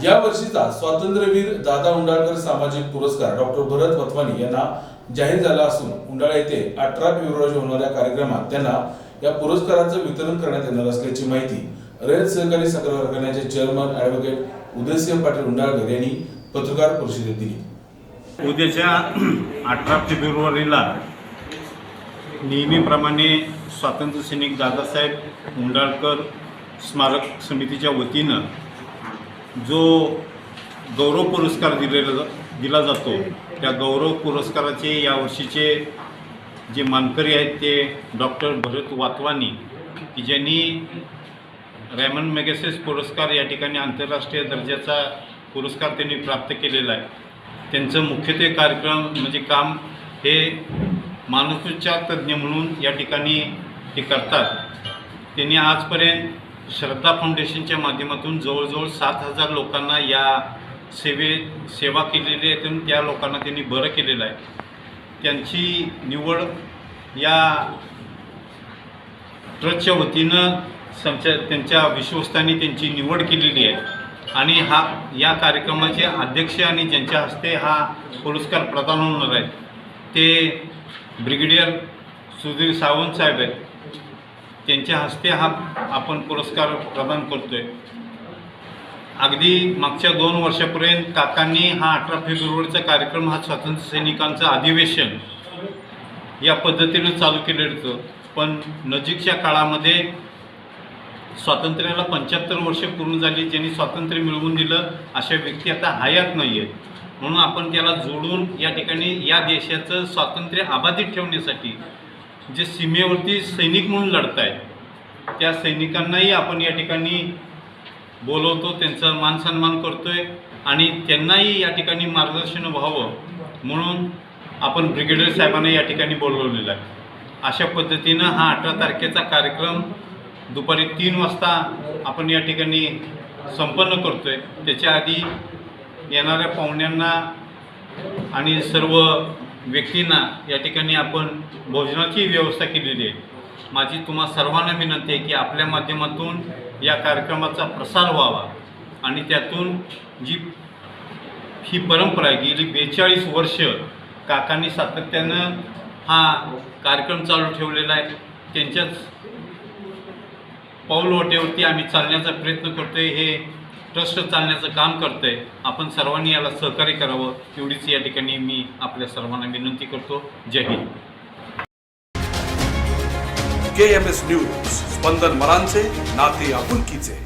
या वर्षीचा स्वातंत्र्यवीर दादा उंडाळकर सामाजिक पुरस्कार डॉक्टर भरत वतवानी यांना जाहीर झाला असून उंडाळा येथे अठरा फेब्रुवारी होणाऱ्या कार्यक्रमात त्यांना या पुरस्काराचं वितरण करण्यात येणार असल्याची माहिती रयत सहकारी साखर कारखान्याचे चेअरमन ॲडव्होकेट उदयसिंह पाटील उंडाळकर यांनी पत्रकार परिषदेत दिली. उद्याच्या अठरा फेब्रुवारीला नेहमीप्रमाणे स्वातंत्र्य सैनिक दादासाहेब उंडाळकर स्मारक समितीच्या वतीनं जो गौरव पुरस्कार दिलेला दिला जातो त्या गौरव पुरस्काराचे यावर्षीचे जे मानकरी आहेत ते डॉक्टर भरत वातवानी की ज्यांनी रॅमन मेगसेस पुरस्कार या ठिकाणी आंतरराष्ट्रीय दर्जाचा पुरस्कार त्यांनी प्राप्त केलेला आहे. त्यांचं मुख्यत्वे कार्यक्रम म्हणजे काम हे मानसोपचार तज्ज्ञ म्हणून या ठिकाणी ते करतात. त्यांनी आजपर्यंत श्रद्धा फाउंडेशनच्या माध्यमातून जवळजवळ सात हजार लोकांना या सेवे सेवा केलेली आहे आणि त्या लोकांना त्यांनी बरं केलेलं आहे. त्यांची निवड या ट्रस्टच्या वतीनं समच्या त्यांच्या विश्वस्तांनी त्यांची निवड केलेली आहे. आणि हा या कार्यक्रमाचे अध्यक्ष आणि ज्यांच्या हस्ते हा पुरस्कार प्रदान होणार आहे ते ब्रिगेडियर सुधीर सावंत साहेब आहेत. त्यांच्या हस्ते हा आपण पुरस्कार प्रदान करतोय. अगदी मागच्या दोन वर्षापर्यंत काकांनी हा अठरा फेब्रुवारीचा कार्यक्रम हा स्वातंत्र्य सैनिकांचं अधिवेशन या पद्धतीनं चालू केलेलं होतं. पण नजीकच्या काळामध्ये स्वातंत्र्याला पंच्याहत्तर वर्ष पूर्ण झाली. ज्यांनी स्वातंत्र्य मिळवून दिलं अशा व्यक्ती आता हयात नाही आहेत म्हणून आपण त्याला जोडून या ठिकाणी या देशाचं स्वातंत्र्य अबाधित ठेवण्यासाठी जे सीमेवरती सैनिक म्हणून लढत आहेत त्या सैनिकांनाही आपण या ठिकाणी बोलवतो त्यांचा मान सन्मान आहे आणि त्यांनाही या ठिकाणी मार्गदर्शन व्हावं म्हणून आपण ब्रिगेडियर साहेबांना या ठिकाणी बोलवलेलं आहे. अशा पद्धतीनं हा अठरा तारखेचा कार्यक्रम दुपारी तीन वाजता आपण या ठिकाणी संपन्न करतो आहे त्याच्या आधी येणाऱ्या पाहुण्यांना आणि सर्व व्यक्तींना या ठिकाणी आपण भोजनाची व्यवस्था केलेली आहे. माझी तुम्हा सर्वांना विनंती आहे की आपल्या माध्यमातून या कार्यक्रमाचा प्रसार व्हावा आणि त्यातून जी ही परंपरा आहे गेली बेचाळीस वर्ष काकांनी सातत्यानं हा कार्यक्रम चालू ठेवलेला आहे. त्यांच्याच पाऊलवटेवरती आम्ही चालण्याचा प्रयत्न करतोय. हे ट्रस्ट चालण्याचं काम करतंय. आपण सर्वांनी याला सहकार्य करावं. एवढीच या ठिकाणी मी आपल्या सर्वांना विनंती करतो. जय Hind. K M S news स्पंदन मरांचे नाते आपुलकीचे.